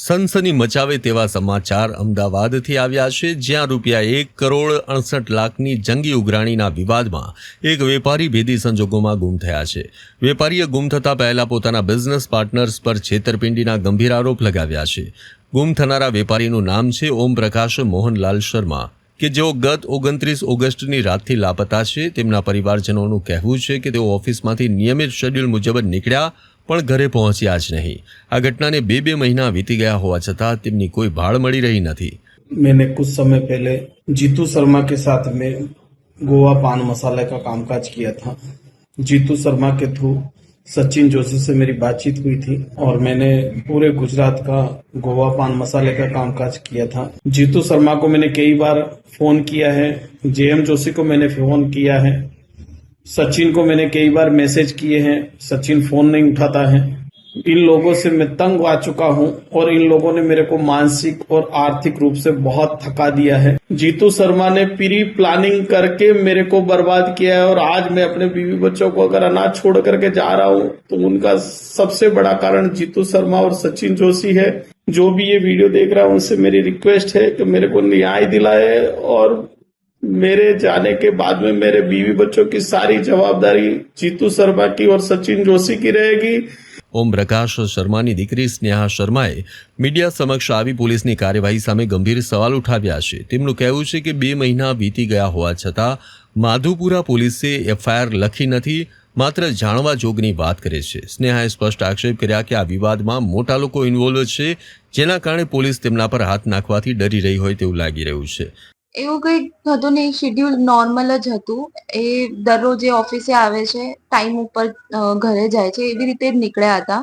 સનસની મચાવે તેવા સમાચાર અમદાવાદથી આવ્યા છે, જ્યાં રૂપિયા એક કરોડ અડસઠ લાખની જંગી ઉઘરાણીના વિવાદમાં એક વેપારી ભેદી સંજોગોમાં ગુમ થયા છે. વેપારીએ ગુમ થતાં પહેલા પોતાના બિઝનેસ પાર્ટનર્સ પર છેતરપિંડીના ગંભીર આરોપ લગાવ્યા છે. ગુમ થનારા વેપારીનું નામ છે ઓમ પ્રકાશ મોહનલાલ શર્મા, કે જેઓ ગત ઓગણત્રીસ ઓગસ્ટની રાતથી લાપતા છે. તેમના પરિવારજનોનું કહેવું છે કે તેઓ ઓફિસમાંથી નિયમિત શેડ્યુલ મુજબ નીકળ્યા પણ ઘરે પહોંચ્યા જ નહીં આ ઘટનાને બે બે મહિના વીતી ગયા હોવા છતાં તેમની કોઈ ભાળ મળી રહી નથી मैंने कुछ समय पहले जीतू शर्मा के साथ में गोवा पान मसाला का कामकाज किया था जीतू शर्मा के थ्रू सचिन जोशी से मेरी बातचीत हुई थी और मैंने पूरे गुजरात का गोवा पान मसाले का कामकाज किया था जीतू शर्मा को मैंने कई बार फोन किया है जेएम जोशी को मैंने फोन किया है सचिन को मैंने कई बार मैसेज किए हैं, सचिन फ़ोन नहीं उठाता है। इन लोगों से मैं तंग आ चुका हूँ और इन लोगों ने मेरे को मानसिक और आर्थिक रूप से बहुत थका दिया है। जीतू शर्मा ने प्री प्लानिंग करके मेरे को बर्बाद किया है और आज मैं अपने बीवी बच्चों को अगर अनाज छोड़ करके जा रहा हूँ तो उनका सबसे बड़ा कारण जीतू शर्मा और सचिन जोशी है। जो भी ये वीडियो देख रहा है, उनसे मेरी रिक्वेस्ट है कि मेरे को न्याय दिलाए और मेरे जाने के बाद में मेरे बीवी बच्चों की सारी जवाबदारी जीतू शर्मा की और सचिन जोशी की रहेगी ઓમ પ્રકાશ શર્માની દીકરી સ્નેહા શર્માએ મીડિયા સમક્ષ આવી પોલીસની કાર્યવાહી સામે ગંભીર સવાલ ઉઠાવ્યા છે તેમનું કહેવું છે કે બે મહિના વીતી ગયા હોવા છતાં માધુપુરા પોલીસે એફઆઈઆર લખી નથી માત્ર જાણવા જોગની વાત કરે છે સ્નેહાએ સ્પષ્ટ આક્ષેપ કર્યા કે આ વિવાદમાં મોટા લોકો ઇન્વોલ્વ છે જેના કારણે પોલીસ તેમના પર હાથ નાખવાથી ડરી રહી હોય તેવું લાગી રહ્યું છે એવું કંઈક હતું નહીં શેડ્યુલ નોર્મલ જ હતું. એ દરરોજ એ ઓફિસે આવે છે ટાઈમ ઉપર ઘરે જાય છે, એવી રીતે જ નીકળ્યા હતા.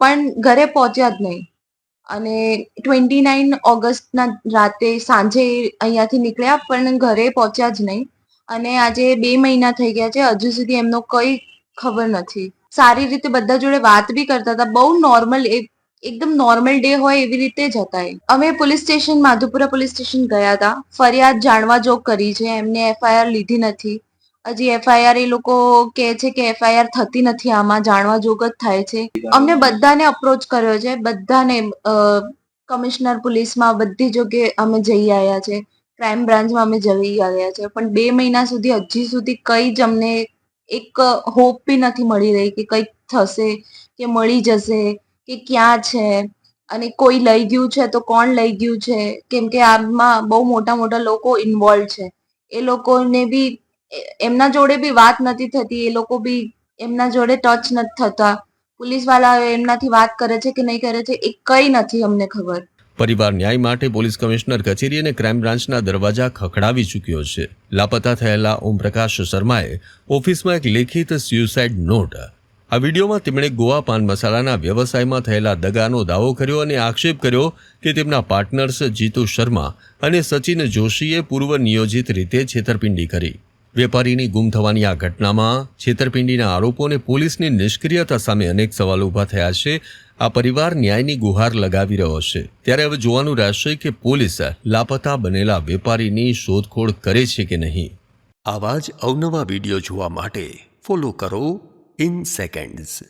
પણ ઘરે પહોંચ્યા જ નહીં. અને ટ્વેન્ટી નાઇન ઓગસ્ટના રાતે સાંજે અહીંયાથી નીકળ્યા, પણ ઘરે પહોંચ્યા જ નહીં. અને આજે બે મહિના થઈ ગયા છે, હજુ સુધી એમનો કઈ ખબર નથી. સારી રીતે બધા જોડે વાત બી કરતા હતા, બહુ નોર્મલ એકદમ નોર્મલ ડે હોય એવી રીતે જ હતા એ. અમે police station Madhupura police station ગયા હતા. ફરિયાદ જાણવા જોગ કરી છે, એમને એફઆઈઆર લીધી નથી. હજી એફઆઈઆર એ લોકો કહે છે કે એફઆઈઆર થતી નથી આમાં, જાણવા જોગ જ થાય છે. અમને બધાને અપ્રોચ કર્યો છે, બધાને કમિશનર પોલીસમાં બધી જગ્યાએ અમે જઈ આવ્યા છે. ક્રાઇમ બ્રાન્ચમાં અમે જઈ આવ્યા છે. પણ બે મહિના સુધી, હજી સુધી કઈ જ અમને એક હોપ બી નથી મળી રહી કે કંઈક થશે, કે મળી જશે. કે ક્યાં છે? અને કોઈ લઈ ગયું છે તો કોણ લઈ ગયું છે? કેમ કે આમાં બહુ મોટા મોટા લોકો ઇન્વોલ્વ છે. એ લોકોને બી એમના જોડે બી વાત નથી થતી. એ લોકો બી એમના જોડે ટચ નથી થતા. પોલીસવાળા એમનાથી વાત કરે છે કે નહીં કરે છે એ કઈ નથી અમને ખબર. પરિવાર ન્યાય માટે પોલીસ કમિશનર કચેરી અને ક્રાઇમ બ્રાન્ચના દરવાજા ખખડાવી ચૂક્યો છે. લાપતા થયેલા ઓમપ્રકાશ શર્માએ ઓફિસમાં એક લેખિત સ્યુસાઇડ નોટ આ વિડીયોમાં તેમણે ગોવા પાન મસાલાના વ્યવસાયમાં થયેલા દગાનો દાવો કર્યો અને આક્ષેપ કર્યો કે તેમના પાર્ટનર્સ જીતુ શર્મા અને સચિન જોશીએ પૂર્વ નિયોજિત રીતે છેતરપિંડી કરી. વેપારીની ગુમ થવાની આ ઘટનામાં છેતરપિંડીના આરોપો અને પોલીસની નિષ્ક્રિયતા સામે અનેક સવાલો ઊભા થયા છે. આ પરિવાર ન્યાયની ગુહાર લગાવી રહ્યો છે. ત્યારે હવે જોવાનું રહેશે કે પોલીસ લાપતા બનેલા વેપારીની શોધખોળ કરે છે કે નહીં. આવા જ અવનવા વીડિયો જોવા માટે ફોલો કરો in seconds.